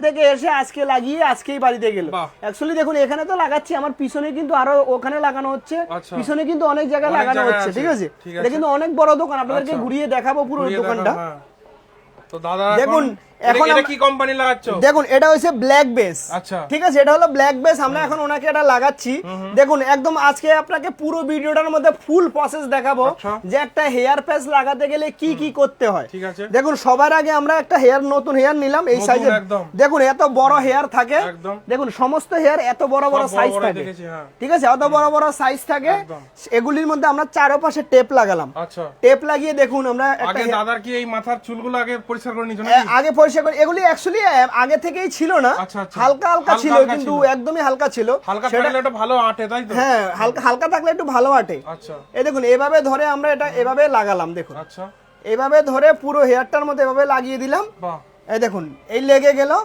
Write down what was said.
থেকে এসে আজকে লাগিয়ে আজকেই বাড়িতে গেল। অ্যাকচুয়ালি দেখুন এখানে তো লাগাচ্ছি আমার পিছনে কিন্তু আরও ওখানে লাগানো হচ্ছে। আচ্ছা। পিছনে কিন্তু অনেক জায়গায় লাগানো হচ্ছে ঠিক আছে? এটা কিন্তু অনেক বড় দোকান আপনাদেরকে আচ্ছা। ঘুরিয়ে দেখাবো পুরো দোকানটা। হ্যাঁ। তো দাদা দেখুন, এখন এখন এটা কি কোম্পানি লাগাচ্ছ? দেখুন এটা হচ্ছে ব্ল্যাক বেস আচ্ছা। ঠিক আছে এটা হলো ব্ল্যাক বেস আমরা এখন ওনাকে এটা লাগাচ্ছি। দেখুন একদম আজকে আপনাকে পুরো ভিডিওটার মধ্যে ফুল প্রসেস দেখাবো। আচ্ছা। যে একটা হেয়ার প্যাচ লাগাতে গেলে কি কি করতে হয়। ঠিক আছে। দেখুন সবার আগে আমরা একটা হেয়ার নতুন হেয়ার নিলাম এই সাইজের দেখুন এত বড় হেয়ার থাকে। দেখুন সমস্ত হেয়ার এত বড় বড় সাইজ থাকে। হ্যাঁ। ঠিক আছে এত বড় বড় সাইজ থাকে। এগুলির মধ্যে আমরা চারপাশে টেপ লাগালাম। আচ্ছা। টেপ লাগিয়ে দেখুন আমরা আগে দাদার কি এই মাথার চুলগুলো আগে পরিষ্কার করে নিছো নাকি? আগে পরিষ্কার করে এগুলি অ্যাকচুয়ালি আগে থেকেই ছিল না। আচ্ছা, আচ্ছা। হালকা হালকা ছিল কিন্তু একদমই হালকা ছিল। হালকা থাকলে একটু ভালো আটে তাই তো? হ্যাঁ হালকা হালকা থাকলে একটু ভালো আটে। আচ্ছা। এই দেখুন এভাবে ধরে আমরা এটা এভাবে লাগালাম দেখুন। আচ্ছা। এভাবে ধরে পুরো হেয়ারটার মধ্যে এভাবে লাগিয়ে দিলাম। বাহ। এই দেখুন এই লেগে গেল।